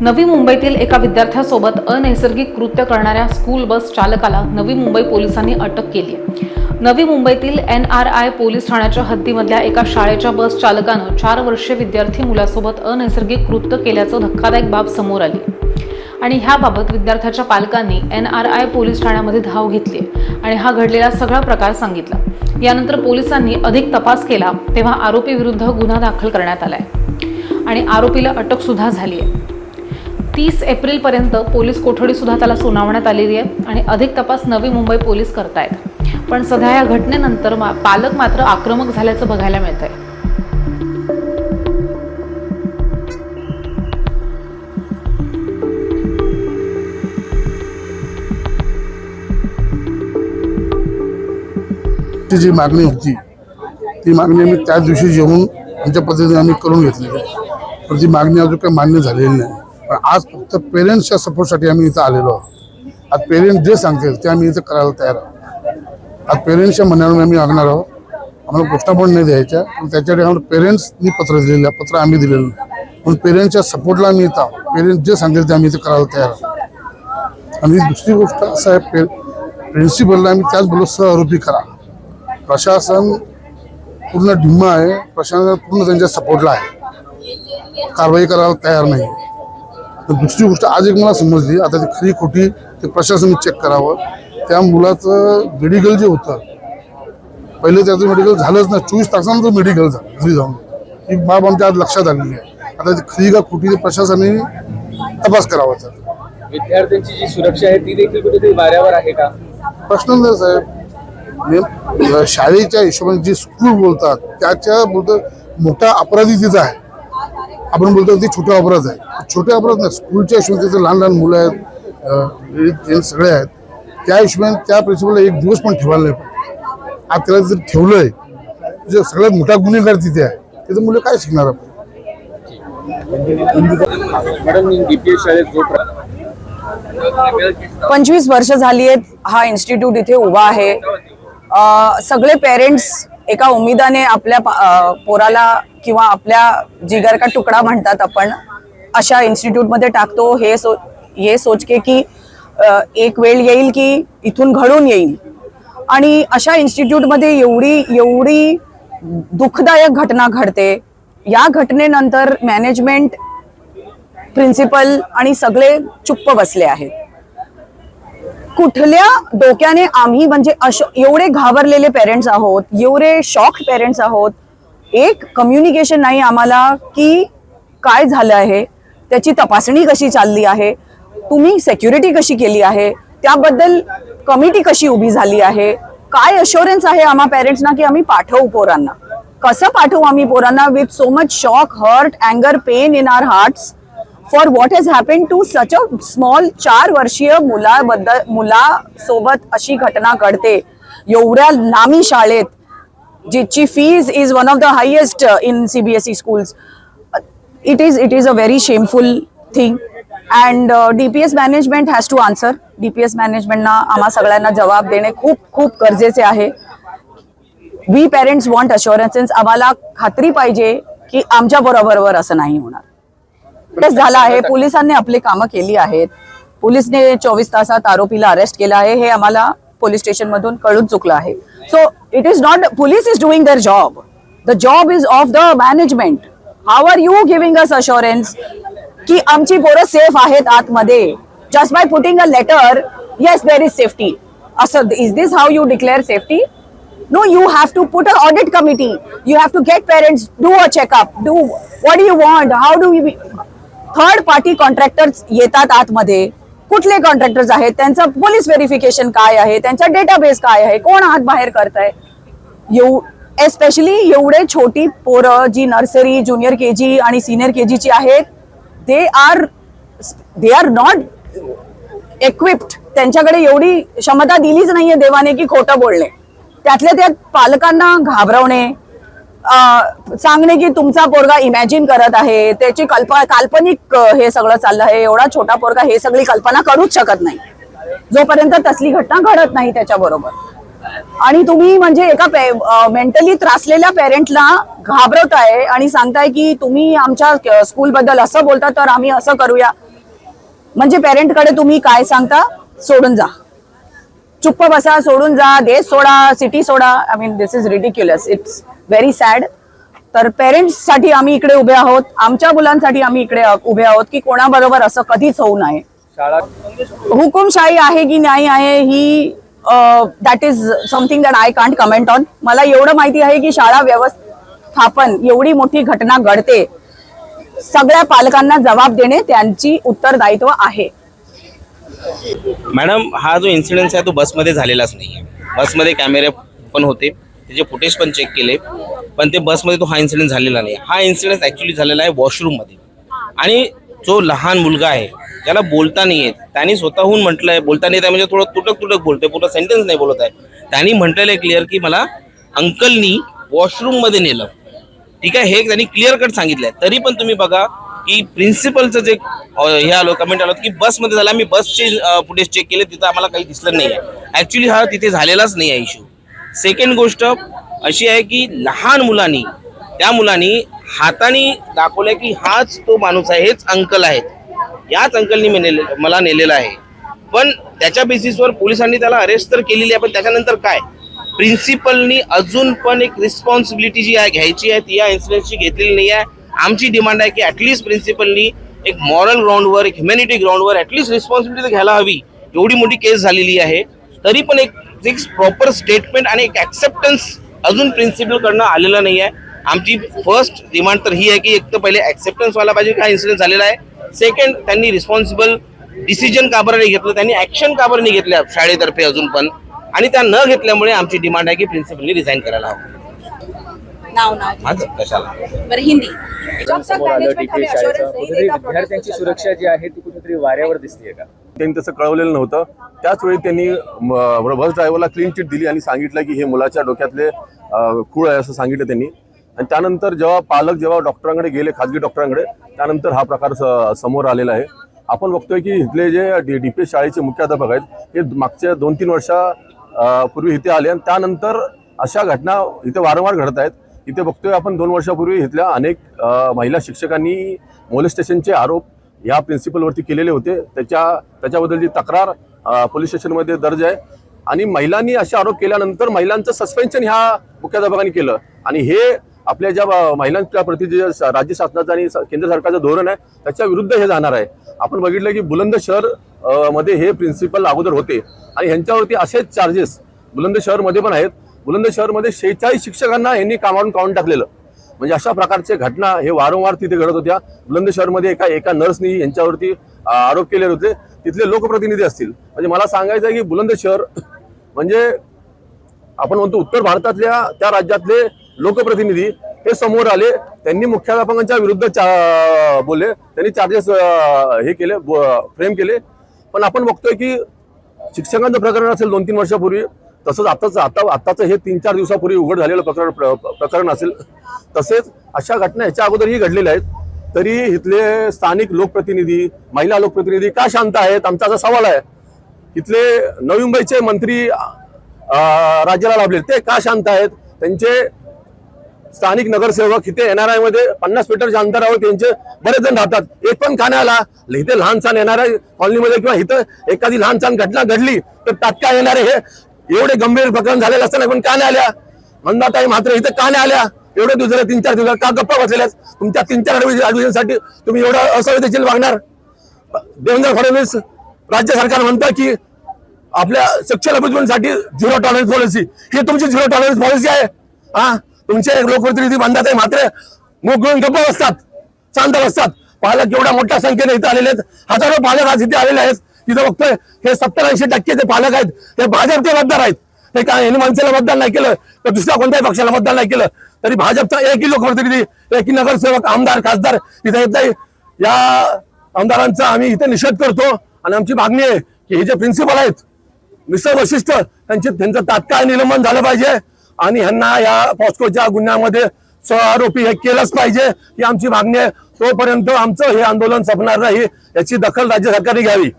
नवी मुंबईतील एका विद्यार्थ्यासोबत अनैसर्गिक कृत्य करणाऱ्या स्कूल बस चालकाला नवी मुंबई पोलिसांनी अटक केली. आहे नवी मुंबईतील एन आर आय पोलीस ठाण्याच्या हद्दीमधल्या एका शाळेच्या बस चालकानं चार वर्षीय विद्यार्थी मुलासोबत अनैसर्गिक कृत्य केल्याचं धक्कादायक बाब समोर आली. आणि ह्याबाबत विद्यार्थ्याच्या पालकांनी एन आर आय पोलीस ठाण्यामध्ये धाव घेतली आणि हा घडलेला सगळा प्रकार सांगितला. यानंतर पोलिसांनी अधिक तपास केला तेव्हा आरोपीविरुद्ध गुन्हा दाखल करण्यात आलाय. आणि आरोपीला अटक सुद्धा झाली आहे तीस एप्रिलपर्यंत पोलीस कोठडी सुद्धा त्याला सुनावण्यात आलेली आहे आणि अधिक तपास नवी मुंबई पोलीस करतायत. पण सध्या या घटनेनंतर मा- पालक मात्र आक्रमक झाल्याचं बघायला मिळत आहे ती जी मागणी होती ती मागणी आम्ही त्याच दिवशी जेवून आमच्या पद्धतीने आम्ही करून घेतलेली आहे. पण ती मागणी अजून काही मान्य झालेली नाही. पण आज फक्त पेरेंट्सच्या सपोर्टसाठी आम्ही इथं आलेलो आहोत. आज पेरेंट्स जे सांगतील ते आम्ही इथं करायला तयार आहोत. आज पेरेंट्सच्या म्हणण्यावर आम्ही वागणार आहोत. आम्हाला घोषणा पण नाही द्यायच्या पण त्याच्यासाठी आम्हाला पेरेंट्सनी पत्र दिलेलं आहे पत्र आम्ही दिलेलं नाही. पण पेरेंट्सच्या सपोर्टला आम्ही इथं आहोत. पेरेंट्स जे सांगेल ते आम्ही इथं करायला तयार आहोत. आणि दुसरी गोष्ट असं आहे पे प्रिन्सिपलला आम्ही त्याच सह सहआरोपी करा. प्रशासन पूर्ण ढिम्मा आहे प्रशासन पूर्ण त्यांच्या सपोर्टला आहे. कारवाई करायला तयार नाही. तर दुसरी गोष्ट आज एक मला समजली आता ती खरी खोटी ते प्रशासन चेक करावं. त्या मुलाचं मेडिकल जे होतं पहिले त्याचं मेडिकल झालंच नाही. चोवीस तासानंतर मेडिकल झालं घरी जाऊन. ही बाब आमच्या आज लक्षात आलेली आहे. आता ती खरी का खोटी ते प्रशासनाने तपास करावा त्याचा विद्यार्थ्यांची जी सुरक्षा आहे ती देखील कुठेतरी वाऱ्यावर आहे का? प्रश्न नाही साहेब. शाळेच्या हिशोबाने जे स्कूल बोलतात त्याच्या मोठा अपराधी तिथं आहे. आपण बोलतो ते छोटे अपराध आहे. छोटे अपराध नाही स्कूलच्या हिशोबाने लहान लहान मुलं आहेत सगळे आहेत त्या हिशोबाने त्या प्रिन्सिपलला एक दिवस पण ठेवायला नाही पाहिजे. आज त्याला जर ठेवलंय जे सगळ्यात मोठा गुन्हेगार तिथे आहे तिथे मुलं काय शिकणार आपण? मॅडम मी डीपीएस शाळेत जो प्र- पंचवीस वर्ष झाली आहेत हा इन्स्टिट्यूट इथे उभा आहे. सगळे पेरेंट्स एका उमेदाने आपल्या पोराला किंवा आपल्या जिगर का तुकडा म्हणतात आपण अशा इन्स्टिट्यूटमध्ये टाकतो. हे सो हे सोचके की एक वेळ येईल की इथून घडून येईल. आणि अशा इन्स्टिट्यूटमध्ये एवढी एवढी दुःखदायक घटना घडते. या घटनेनंतर मॅनेजमेंट प्रिन्सिपल आणि सगळे चुप्प बसले आहेत. कुठल्या डोक्याने आम्ही म्हणजे अश एवढे घाबरलेले पेरेंट्स आहोत एवढे शॉक पेरेंट्स आहोत एक कम्युनिकेशन नाही आम्हाला की काय झालं आहे त्याची तपासणी कशी चालली आहे तुम्ही सेक्युरिटी कशी केली आहे त्याबद्दल कमिटी कशी उभी झाली आहे काय अशोरन्स आहे आम्हा पेरेंट्सना की आम्ही पाठवू पोरांना? कसं पाठवू आम्ही पोरांना? With so much shock hurt अँगर pain in our hearts for what has happen to such a small चार वर्षीय मुलाबद्दल मुलासोबत अशी घटना घडते. एवढ्या नामी शाळेत जिची fees is one of the highest in CBSE schools it is it is a very shameful thing and DPS management has to answer DPS मॅनेजमेंटना आम्हा सगळ्यांना जबाब देणे खूप खूप गरजेचे आहे. वी पेरेंट्स वॉन्ट अश्युरन्सेस आम्हाला खात्री पाहिजे की आमच्या बरोबरवर असं नाही होणार. तेच झालं आहे. पोलिसांनी आपली कामं केली आहेत. पोलिसने चोवीस तासात आरोपीला अरेस्ट केलं आहे. हे आम्हाला पोलीस स्टेशन मधून कळून चुकलं आहे. So it is not police is doing their job the job is of the management how are you giving us assurance की आमची पोरं सेफ आहेत आतमध्ये? Just by putting a letter yes there is safety असं is this how you declare safety No, you have to put an audit committee. You have to get parents, do a checkup, do what do you want, how do we third party contractors येतात आतमध्ये. कुठले contractors आहेत? त्यांचं police verification काय आहे? त्यांचा database काय आहे? कोण आत बाहेर करताय? एव एस्पेशली एवढे छोटी पोरं जी नर्सरी ज्युनियर के जी आणि सिनियर के जीची आहेत they are they are not equipped त्यांच्याकडे एवढी क्षमता दिलीच नाहीये देवाने की खोटं बोलणे. त्यातल्या त्यात पालकांना घाबरवणे सांगणे की तुमचा पोरगा इमॅजिन करत आहे त्याची कल्पना काल्पनिक हे सगळं चाललं आहे एवढा छोटा पोरगा हे सगळी कल्पना करूच शकत नाही. जोपर्यंत तसली घटना घडत नाही त्याच्याबरोबर आणि तुम्ही म्हणजे एका मेंटली त्रासलेल्या पेरेंटला घाबरवताय आणि सांगताय की तुम्ही आमच्या स्कूल बद्दल असं बोलता तर आम्ही असं करूया. म्हणजे पेरेंटकडे तुम्ही काय सांगता? सोडून जा. चुप्प बसा सोडून जा देश सोडा city soda. I mean this is ridiculous it's very sad तर पेरेंट्ससाठी आम्ही इकडे उभे आहोत. आमच्या मुलांसाठी आम्ही इकडे उभे आहोत की कोणाबरोबर असं कधीच होऊ नये. हुकुमशाही आहे की नाही आहे ही that is something that I can't comment on मला एवढं माहिती आहे की शाळा व्यवस्थापन एवढी मोठी घटना घडते. सगळ्या पालकांना जबाब देणे त्यांची उत्तरदायित्व आहे. मॅडम हा जो इन्सिडेंट आहे तो बसमध्ये झालेलाच नाही आहे बसमध्ये कॅमेरे पण होते. त्याचे फुटेज पण चेक केले. पण ते बसमध्ये तो हा इन्सिडेंट झालेला नाही. हा इन्सिडेंट ॲक्च्युली झालेला आहे वॉशरूममध्ये आणि जो लहान मुलगा आहे ज्याला बोलता नाही येत त्यांनी स्वतःहून म्हटलं आहे बोलता नाही येत म्हणजे थोडं तुटक तुटक बोलतोय पूर्ण सेंटेन्स नाही बोलत आहे. त्यांनी म्हटलेलं आहे क्लिअर की मला अंकलनी वॉशरूममध्ये नेलं. ठीक आहे हे त्यांनी क्लिअर कट सांगितलं आहे तरी पण तुम्ही बघा की प्रिन्सिपलचं जे हे आलो कमेंट आलो की बसमध्ये झाला मी बसचे फुटेज चेक केले तिथं आम्हाला काही दिसलं नाही आहे ॲक्च्युली हा तिथे झालेलाच नाही आहे इश्यू सेकंड गोष्ट अशी आहे की लहान मुलांनी त्या मुलांनी हाताने दाखवलं की हाच तो माणूस आहे हेच अंकल आहेत. याच अंकलनी मी नेले मला नेलेला आहे. पण त्याच्या बेसिसवर पोलिसांनी त्याला अरेस्ट तर केलेली आहे पण त्याच्यानंतर काय? प्रिन्सिपलनी अजून पण एक रिस्पॉन्सिबिलिटी जी आहे घ्यायची आहे ती या इन्सिडेंटची घेतलेली नाही आहे. आमची डिमांड आहे की ॲटलिस्ट प्रिन्सिपलनी एक मॉरल ग्राउंडवर एक ह्युमॅनिटी ग्राउंडवर ॲटलिस्ट रिस्पॉन्सिबिलिटी घ्यायला हवी. एवढी मोठी केस झालेली आहे. तरी पण एक एक प्रॉपर स्टेटमेंट आणि एक ॲक्सेप्टन्स अजून प्रिन्सिपलकडनं आलेलं नाही आहे. आमची फर्स्ट डिमांड तर ही आहे की एक तर पहिले ॲक्सेप्टन्स व्हायला पाहिजे की हा इन्सिडेंट झालेला आहे. सेकंड त्यांनी रिस्पॉन्सिबल डिसिजन का बरं नाही घेतलं? त्यांनी ॲक्शन का बरं नाही घेतल्या? शाळेतर्फे अजून पण. आणि त्या न घेतल्यामुळे आमची डिमांड आहे की प्रिन्सिपलनी रिझाईन करायला हवं. नाव नाव आज कशाला? बरं हिंदी. समोर आलं टीके शाळेचं. कुठेतरी विद्यार्थ्यांची सुरक्षा जी आहे ती कुठेतरी वाऱ्यावर दिसतेय का? त्यांनी तसं कळवलेलं नव्हतं. त्याच वेळी त्यांनी म- बस ड्रायव्हरला क्लीन चिट दिली आणि सांगितलं की हे मुलाच्या डोक्यातले अं, खूळ आहे असं सांगितलं त्यांनी. आणि त्यानंतर जेव्हा पालक जेव्हा डॉक्टरांकडे गेले खाजगी डॉक्टरांकडे त्यानंतर हा प्रकार स- समोर आलेला आहे. आपण बघतोय की इथले जे डी डी पी एस शाळेचे मुख्याध्यापक आहेत हे मागच्या दोन तीन वर्षा अं, पूर्वी इथे आले आणि त्यानंतर अशा घटना इथे वारंवार घडत आहेत. इथे बघतोय आपण दोन वर्षापूर्वी इथल्या अनेक महिला शिक्षकांनी मोलेस्टेशनचे आरोप या प्रिन्सिपलवरती केलेले होते. त्याच्या त्याच्याबद्दलची तक्रार पोलीस स्टेशनमध्ये दर्ज आहे. आणि महिलांनी असे आरोप केल्यानंतर महिलांचं सस्पेन्शन ह्या मुख्याध्यापकांनी केलं. आणि हे आपल्या ज्या महिलांच्या प्रति जे राज्य शासनाचं आणि केंद्र सरकारचं धोरण आहे त्याच्या विरुद्ध हे जाणार आहे. आपण बघितलं की बुलंद शहरमध्ये हे प्रिन्सिपल अगोदर होते. आणि ह्यांच्यावरती असेच चार्जेस बुलंद शहरमध्ये पण आहेत. बुलंद शहरमध्ये शेहेचाळीस शिक्षकांना यांनी कामावरून काढून टाकलेलं. म्हणजे अशा प्रकारचे घटना हे वारंवार तिथे घडत होत्या. बुलंद शहरमध्ये एका एका नर्सनी यांच्यावरती आरोप केले होते. तिथले लोकप्रतिनिधी असतील. म्हणजे मला सांगायचं आहे की बुलंदशहर म्हणजे आपण म्हणतो उत्तर भारतातल्या त्या राज्यातले लोकप्रतिनिधी हे समोर आले. त्यांनी मुख्याध्यापकांच्या विरुद्ध चा- बोलले. त्यांनी चार्जेस हे केले फ्रेम केले. पण आपण बघतोय की शिक्षकांचं प्रकरण असेल दोन तीन वर्षापूर्वी. तसंच आताच आता आताचं हे तीन चार दिवसापूर्वी उघड झालेलं प्रकरण प्रकरण असेल तसेच अशा घटना ह्याच्या अगोदरही घडलेल्या आहेत. तरी इथले स्थानिक लोकप्रतिनिधी महिला लोकप्रतिनिधी का शांत आहेत? आमचा असा सवाल आहे. इथले नवी मुंबईचे मंत्री राज्याला लाभले ते का शांत आहेत? त्यांचे स्थानिक नगरसेवक इथे एन आर आयमध्ये पन्नास मीटरच्या अंतरावर त्यांचे बरेच जण राहतात. एक पण खाण्याला आला. इथे लहानसहान एन आर आय कॉलनीमध्ये किंवा इथं एखादी लहानसहान घटना घडली तर तात्काळ येणारे हे एवढे गंभीर प्रकरण झालेलं असताना पण का नाही आल्या? मंदाताई मात्र इथं का नाही आल्या. एवढे दिवसाला तीन चार दिवस का गप्पा बसलेल्या आहेत? तुमच्या तीन चार ऍडमिशनसाठी तुम्ही एवढं असंवेदनशील वागणार? देवेंद्र फडणवीस राज्य सरकार म्हणतं की आपल्या सेक्शुअल अब्युजमेंटसाठी झिरो टॉलरन्स पॉलिसी ही तुमची झिरो टॉलरन्स पॉलिसी आहे. हा? तुमचे लोकप्रतिनिधी बांधत आहे मात्र मोकळून घेऊन गप्प बसतात शांत बसतात. पालक एवढ्या मोठ्या संख्येने इथे आलेले आहेत. हजारो पालक आज इथे आलेले आहेत. तिथं बघतोय हे सत्तर ऐंशी टक्के जे पालक आहेत ते भाजपचे मतदार आहेत. ते काय यांनी मनसेला मतदान नाही केलं तर दुसऱ्या कोणत्याही पक्षाला मतदान नाही केलं तरी भाजपचा एकही लोकप्रतिनिधी एकही नगरसेवक आमदार खासदार तिथे येत नाही. या आमदारांचा आम्ही इथे निषेध करतो आणि आमची मागणी आहे की हे जे प्रिन्सिपल आहेत मिस्टर वशिष्ठ त्यांचे त्यांचं तात्काळ निलंबन झालं पाहिजे आणि ह्यांना या पॉस्कोच्या गुन्ह्यामध्ये सहआरोपी हे केलंच पाहिजे ही आमची मागणी आहे. तोपर्यंत आमचं हे आंदोलन संपणार नाही याची दखल राज्य सरकारने घ्यावी.